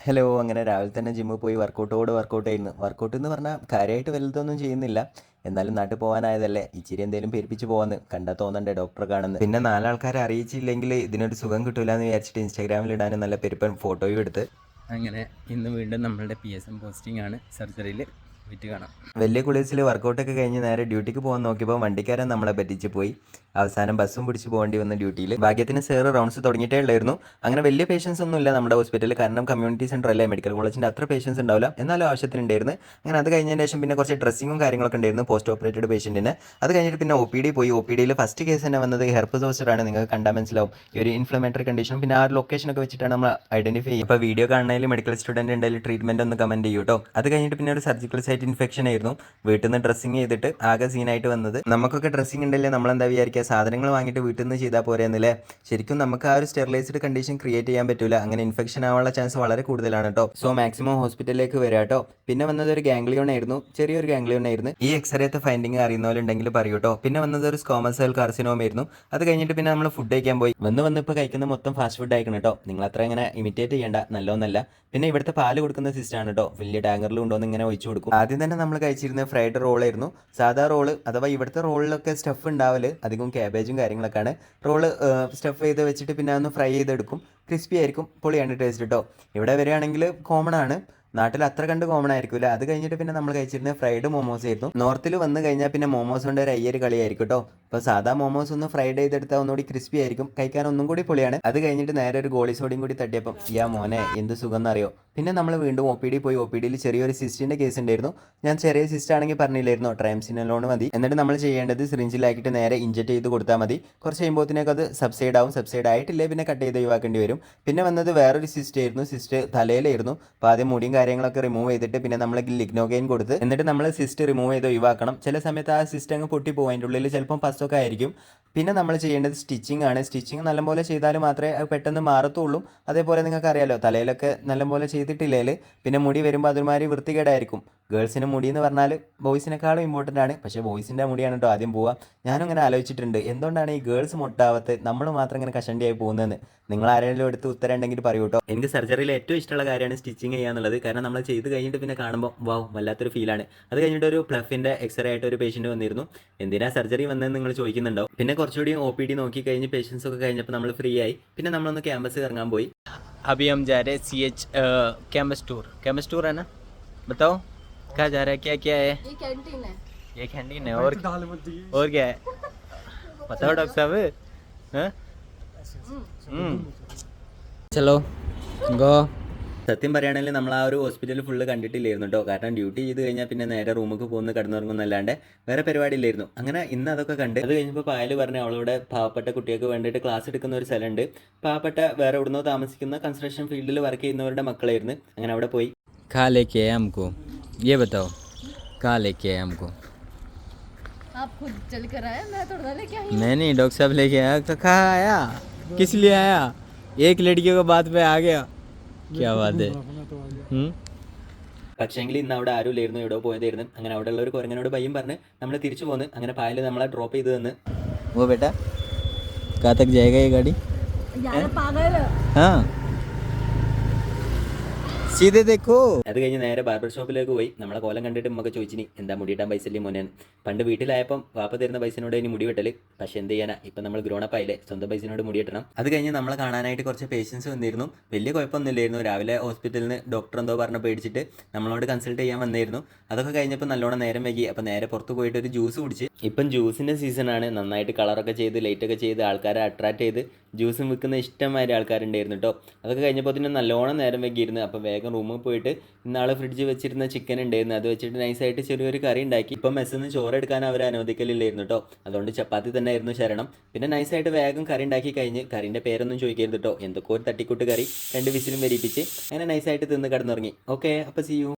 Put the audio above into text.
Hello അങ്ങനെ രാവിലെ തന്നെ ജിമ്മിൽ പോയി വർക്കൗട്ടോട് വർക്കൗട്ട് ചെയ്യുന്നു വർക്കൗട്ട് എന്ന് പറഞ്ഞാൽ കാര്യമായിട്ട് വലുതൊന്നും ചെയ്യുന്നില്ല. എന്നാലും നാട്ടിൽ പോകാനായതല്ലേ ഇച്ചിരി എന്തെങ്കിലും പേരിപ്പിച്ച് പോകാന്ന് കണ്ടാൽ തോന്നണ്ടേ ഡോക്ടറെ കാണുന്നത് പിന്നെ നാലാൾക്കാരെ അറിയിച്ചില്ലെങ്കിൽ ഇതിനൊരു സുഖം കിട്ടൂല എന്ന് വിചാരിച്ചിട്ട് ഇൻസ്റ്റാഗ്രാമിൽ ഇടാനും നല്ല പെരുപ്പൻ ഫോട്ടോയും എടുത്ത്. അങ്ങനെ ഇന്ന് വീണ്ടും നമ്മളുടെ പി എസ് എം പോസ്റ്റിംഗ് ആണ്. സർജറിയിൽ വലിയ കുളിസിൽ വർക്കൗട്ടൊക്കെ കഴിഞ്ഞ് നേരെ ഡ്യൂട്ടിക്ക് പോകാൻ നോക്കിയപ്പോൾ വണ്ടിക്കാരൻ നമ്മളെ പറ്റിച്ച് പോയി. അവസാനം ബസ്സും പിടിച്ച് പോകേണ്ടി വന്ന ഡ്യൂട്ടിയിൽ ഭാഗ്യത്തിന് സേറ് റൗണ്ട്സ് തുടങ്ങിയിട്ടേ ഉള്ളായിരുന്നു. അങ്ങനെ വലിയ പേഷ്യൻസ് ഒന്നും ഇല്ല നമ്മുടെ ഹോസ്പിറ്റലിൽ കാരണം കമ്മ്യൂണിറ്റി സെന്റർ അല്ലേ മെഡിക്കൽ കോളേജിന്റെ അത്ര പേഷ്യൻസ് ഉണ്ടാവില്ല. എന്നാലും ആവശ്യത്തിനുണ്ടായിരുന്നു. അങ്ങനെ അത് കഴിഞ്ഞതിന് ശേഷം പിന്നെ കുറച്ച് ഡ്രസ്സിങ്ങും കാര്യങ്ങളൊക്കെ ഉണ്ടായിരുന്നു പോസ്റ്റ് ഓപ്പറേറ്റഡ് പേഷ്യന്റിന് അത് കഴിഞ്ഞിട്ട് പിന്നെ ഒ പി ഡി പോയി. ഒ പി ഡിയിൽ ഫസ്റ്റ് കേസ് തന്നെ വന്നത് ഹെർപ്പ് സോസ്റ്ററാണ് നിങ്ങൾക്ക് കണ്ടാൽ മനസ്സിലാവും. ഈ ഒരു ഇൻഫ്ലമേറ്ററി കണ്ടീഷൻ പിന്നെ ആ ലൊക്കേഷൻ ഒക്കെ വെച്ചിട്ടാണ് നമ്മൾ ഐഡന്റിഫൈ ചെയ്യുക. ഇപ്പോൾ വീഡിയോ കാണുന്നതിൽ മെഡിക്കൽ സ്റ്റുഡന്റ് ഉണ്ടെങ്കിൽ ട്രീറ്റ്മെന്റ് ഒന്ന് കമന്റ് ചെയ്യൂട്ടോ അത് കഴിഞ്ഞിട്ട് പിന്നെ ഒരു സർജിക്കൽ സൈറ്റ് ഇൻഫെക്ഷൻ ആയിരുന്നു. വീട്ടിൽ നിന്ന് ഡ്രസ്സിങ് ചെയ്തിട്ട് ആകെ സീനായിട്ട് വന്നത്. നമുക്കൊക്കെ ഡ്രസ്സിങ് ഉണ്ടല്ലേ? നമ്മൾ എന്താ വിചാരിക്കുക സാധനങ്ങൾ വാങ്ങിയിട്ട് വീട്ടിൽ നിന്ന് ചെയ്താൽ പോരെ എന്നല്ലേ ശരിക്കും നമുക്ക് ആ ഒരു സ്റ്റെറിലൈസ്ഡ് കണ്ടീഷൻ ക്രിയേറ്റ് ചെയ്യാൻ പറ്റില്ല അങ്ങനെ ഇൻഫെക്ഷൻ ആവാനുള്ള ചാൻസ് വളരെ കൂടുതലാണ് കേട്ടോ സോ മാക്സിമം ഹോസ്പിറ്റലിലേക്ക് വരാം കേട്ടോ പിന്നെ വന്നത് ഒരു ഗാംഗ്ലിയോൺ ആയിരുന്നു. ചെറിയൊരു ഗാംഗ്ലിയോൺ ആയിരുന്നു. ഈ എക്സ്റേത്തെ ഫൈൻഡിങ് അറിയുന്നവരുണ്ടെങ്കിൽ പറയൂ കേട്ടോ പിന്നെ വന്നത് ഒരു സ്കോമൽ സെൽ കാർസിനോം ആയിരുന്നു. അത് കഴിഞ്ഞിട്ട് പിന്നെ നമ്മൾ ഫുഡ് കഴിക്കാൻ പോയി. വന്ന് വന്ന് ഇപ്പോൾ കഴിക്കുന്ന മൊത്തം ഫാസ്റ്റ് ഫുഡ് ആയിക്കണം കേട്ടോ നിങ്ങൾ അത്ര ഇങ്ങനെ ഇമിറ്റേറ്റ് ചെയ്യേണ്ട. നല്ലോന്നല്ല. പിന്നെ ഇവിടുത്തെ പാൽ കൊടുക്കുന്ന സിസ്റ്റാണ് കേട്ടോ വലിയ ടാങ്കറിൽ എന്ന് ഇങ്ങനെ ഒഴിച്ചു കൊടുക്കും. ആദ്യം തന്നെ നമ്മൾ കഴിച്ചിരുന്ന ഫ്രൈഡ് റോളായിരുന്നു സാധാ റോൾ അഥവാ ഇവിടുത്തെ റോളിലൊക്കെ സ്റ്റഫ് ഉണ്ടാവൽ അധികം ക്യാബേജും കാര്യങ്ങളൊക്കെയാണ്. റോൾ സ്റ്റഫ് ചെയ്ത് വെച്ചിട്ട് പിന്നെ ഒന്ന് ഫ്രൈ ചെയ്തെടുക്കും. ക്രിസ്പി ആയിരിക്കും പൊളിയാണ് ടേസ്റ്റ് കേട്ടോ ഇവിടെ വരികയാണെങ്കിൽ കോമൺ ആണ്. നാട്ടിൽ അത്ര കണ്ട് കോമൺ ആയിരിക്കില്ല അത് കഴിഞ്ഞിട്ട് പിന്നെ നമ്മൾ കഴിച്ചിരുന്നത് ഫ്രൈഡ് മോമോസ് ആയിരുന്നു. നോർത്തിൽ വന്ന് കഴിഞ്ഞാൽ പിന്നെ മോമോസ് കൊണ്ട് ഒരു അയ്യൊരു കളിയായിരിക്കും കേട്ടോ അപ്പോൾ സാധാ മോമോസ് ഒന്ന് ഫ്രൈഡ് ചെയ്തെടുത്താൽ ഒന്നുകൂടി ക്രിസ്പി ആയിരിക്കും. കഴിക്കാൻ ഒന്നും കൂടി പൊളിയാണ്. അത് കഴിഞ്ഞിട്ട് നേരെ ഒരു ഗോളി സോഡിയും കൂടി തട്ടിയപ്പം യാ മോനെ എന്ത് സുഖം എന്നറിയോ? പിന്നെ നമ്മൾ വീണ്ടും ഒ പി ഡി പോയി. ഒ പി ഡിയിൽ ചെറിയൊരു സിസ്റ്റിന്റെ കേസ് ഉണ്ടായിരുന്നു ഞാൻ ചെറിയ സിസ്റ്റ് ആണെങ്കിൽ പറഞ്ഞില്ലായിരുന്നു. ട്രൈംസിനലോൺ മതി. എന്നിട്ട് നമ്മൾ ചെയ്യേണ്ടത് സിറിഞ്ചിലാക്കിയിട്ട് നേരെ ഇഞ്ചക്ട് ചെയ്ത് കൊടുത്താൽ മതി. കുറച്ച് കഴിയുമ്പോഴത്തേക്ക് അത് സബ്സൈഡ് ആവും. സബ്സൈഡ് ആയിട്ടില്ലേ പിന്നെ കട്ട് ചെയ്ത് ഒഴിവാക്കേണ്ടി വരും. പിന്നെ വന്നത് വേറൊരു സിസ്റ്റ് ആയിരുന്നു. സിസ്റ്റ് തലയിലായിരുന്നു. അപ്പോൾ ആദ്യം മുടിയും കാര്യങ്ങളൊക്കെ റിമൂവ് ചെയ്തിട്ട് പിന്നെ നമ്മൾ ലിഗ്നോഗൈൻ കൊടുത്ത് എന്നിട്ട് നമ്മൾ സിസ്റ്റ് റിമൂവ് ചെയ്ത് ഒഴിവാക്കണം. ചില സമയത്ത് ആ സിസ്റ്റ് അങ്ങ് പൊട്ടി പോകും ഉള്ളിൽ ചിലപ്പം പസ്സൊക്കെ ആയിരിക്കും. പിന്നെ നമ്മൾ ചെയ്യേണ്ടത് സ്റ്റിച്ചിങ് ആണ്. സ്റ്റിച്ചിങ് നല്ലപോലെ ചെയ്താൽ മാത്രമേ അത് പെട്ടെന്ന് മാറത്തുള്ളൂ. അതേപോലെ നിങ്ങൾക്ക് അറിയാലോ തലയിലൊക്കെ നല്ലപോലെ ചെയ്തിട്ടില്ലെങ്കിൽ പിന്നെ മുടി വരുമ്പോൾ അതുമാതിരി വൃത്തികേടായിരിക്കും. ഗേൾസിന് മുടി എന്ന് പറഞ്ഞാൽ ബോയ്സിനേക്കാളും ഇമ്പോർട്ടൻ്റ് ആണ് പക്ഷേ ബോയ്സിൻ്റെ മുടിയാണ് കേട്ടോ ആദ്യം പോവുക ഞാനും ഇങ്ങനെ ആലോചിച്ചിട്ടുണ്ട് എന്തുകൊണ്ടാണ് ഈ ഗേൾസ് മൊട്ടാവത്ത് നമ്മൾ മാത്രം ഇങ്ങനെ കഷണ്ടിയായി പോകുന്നതെന്ന് നിങ്ങൾ ആരെങ്കിലും എടുത്ത് ഉത്തരം ഉണ്ടെങ്കിൽ പറയൂ കേട്ടോ എനിക്ക് സർജറിയിൽ ഏറ്റവും ഇഷ്ടമുള്ള കാര്യമാണ് സ്റ്റിച്ചിങ് ചെയ്യാന്നുള്ളത് കാരണം നമ്മൾ ചെയ്ത് കഴിഞ്ഞിട്ട് പിന്നെ കാണുമ്പോൾ വാവ് വല്ലാത്തൊരു ഫീലാണ് അത് കഴിഞ്ഞിട്ട് ഒരു പ്ലഫിൻ്റെ എക്സ്റേ ആയിട്ട് ഒരു പേഷ്യൻറ്റ് വന്നിരുന്നു എന്തിനാ സർജറി വന്നതെന്ന് നിങ്ങൾ ചോദിക്കുന്നുണ്ടോ പിന്നെ കുറച്ചുകൂടി ഒ പി ഡി നോക്കി കഴിഞ്ഞ് പേഷ്യൻസ് ഒക്കെ കഴിഞ്ഞപ്പോൾ നമ്മൾ ഫ്രീ ആയി പിന്നെ നമ്മളൊന്ന് ക്യാമ്പസ് ഇറങ്ങാൻ പോയി अभी हम जा रहे हैं C H campus tour campus tour है ना बताओ कहाँ जा रहा है क्या क्या है ये कैंटीन है ये कैंटीन है और और क्या है बताओ डॉक्टर साहब हाँ? हम्म। चलो गो സത്യം പറയുകയാണെങ്കിൽ നമ്മൾ ആ ഒരു ഹോസ്പിറ്റൽ ഫുള്ള് കണ്ടിട്ടില്ലായിരുന്നു കേട്ടോ കാരണം ഡ്യൂട്ടി ചെയ്ത് കഴിഞ്ഞാൽ പിന്നെ നേരെ റൂമിൽ പോകുന്ന കിടന്നുറങ്ങുന്നല്ലാണ്ട് വേറെ പരിപാടി ഇല്ലായിരുന്നു അങ്ങനെ ഇന്ന് അതൊക്കെ കണ്ട് അത് കഴിഞ്ഞപ്പോൾ പായൽ പറഞ്ഞു അവളിവിടെ പാവപ്പെട്ട കുട്ടികൾക്ക് വേണ്ടിയിട്ട് ക്ലാസ് എടുക്കുന്ന ഒരു സ്ഥലമുണ്ട് പാവപ്പെട്ട വേറെ എവിടുന്നോ താമസിക്കുന്ന കൺസ്ട്രക്ഷൻ ഫീൽഡിൽ വർക്ക് ചെയ്യുന്നവരുടെ മക്കളായിരുന്നു അങ്ങനെ അവിടെ പോയി कहाँ लेके आए हमको ये बताओ कहाँ लेके आए हमको आप खुद चल कर आए मैं थोड़ा लेके आई मैं नहीं डॉक्टर साहब लेके आया क- कहाँ आया किस लिए आया एक लड़की को बात पे आ गया क्या बात है हम्म പക്ഷേങ്കിൽ ഇന്ന് അവിടെ ആരും ഇല്ലായിരുന്നു എവിടെ പോയതായിരുന്നു അങ്ങനെ അവിടെ ഉള്ള ഒരു കുരങ്ങനോട് ഭയം പറഞ്ഞ് നമ്മൾ തിരിച്ചു പോന്ന് അങ്ങനെ പായൽ നമ്മളെ ഡ്രോപ്പ് ചെയ്ത് തന്ന് वो बेटा कहाँ तक जाएगा ये गाड़ी यार पागल हाँ സീതേക്കോ. അത് കഴിഞ്ഞ് നേരെ ബാർബർ ഷോപ്പിലേക്ക് പോയി. നമ്മളെ കോലം കണ്ടിട്ട് നമുക്ക് ചോദിച്ചിനി എന്താ മുടിയിട്ടാൻ പൈസ ഇല്ലേ മോനെ? പണ്ട് വീട്ടിലായപ്പം വാപ്പ തരുന്ന പൈസനോട് ഇനി മുടി വെട്ടൽ. പക്ഷെ എന്ത് ചെയ്യാനാ? ഇപ്പൊ നമ്മൾ ഗ്രോണപ്പ് ആയില്ലേ സ്വന്തം പൈസനോട് മുടി വെട്ടണം. അത് കഴിഞ്ഞ് നമ്മളെ കാണാനായിട്ട് കുറച്ച് പേഷ്യൻസ് വന്നിരുന്നു. വലിയ കുഴപ്പമൊന്നുമില്ലായിരുന്നു. രാവിലെ ഹോസ്പിറ്റലിൽ നിന്ന് ഡോക്ടർ എന്തോ പറഞ്ഞ പേടിച്ചിട്ട് നമ്മളോട് കൺസൾട്ട് ചെയ്യാൻ വന്നിരുന്നു. അതൊക്കെ കഴിഞ്ഞപ്പോൾ നല്ലോണം നേരം വൈകി. അപ്പൊ നേരെ പുറത്ത് പോയിട്ട് ഒരു ജ്യൂസ് കുടിച്ച്. ഇപ്പം ജ്യൂസിന്റെ സീസണാണ് നന്നായിട്ട് കളറൊക്കെ ചെയ്ത് ലൈറ്റൊക്കെ ചെയ്ത് ആൾക്കാരെ അട്രാക്ട് ചെയ്ത് ജ്യൂസും വിൽക്കുന്ന ഇഷ്ടമായ ആൾക്കാരുണ്ടായിരുന്നു കേട്ടോ അതൊക്കെ കഴിഞ്ഞപ്പോൾ തന്നെ നല്ലോണം നേരം വൈകിയിരുന്നു. അപ്പൊ റൂമിൽ പോയിട്ട് ഇന്നാളെ ഫ്രിഡ്ജ് വെച്ചിരുന്ന ചിക്കൻ ഉണ്ടായിരുന്നു. അത് വെച്ചിട്ട് നൈസായിട്ട് ചെറിയൊരു കറി ഉണ്ടാക്കി. ഇപ്പം മെസ്സിൽ നിന്ന് എടുക്കാൻ അവർ അനുവദിക്കലില്ലായിരുന്നു കേട്ടോ അതുകൊണ്ട് ചപ്പാത്തി തന്നെ ആയിരുന്നു ശരണം. പിന്നെ നൈസായിട്ട് വേഗം കറി ഉണ്ടാക്കി കഴിഞ്ഞ് കറിന്റെ പേരൊന്നും ചോദിക്കരുത് കേട്ടോ എന്തൊക്കെ ഒരു തട്ടിക്കൂട്ട് കറി. രണ്ട് വിസിലും വരിപ്പിച്ച്. അങ്ങനെ നൈസായിട്ട് തിന്ന് കിടന്നുറങ്ങി. ഓക്കെ അപ്പോൾ സി യു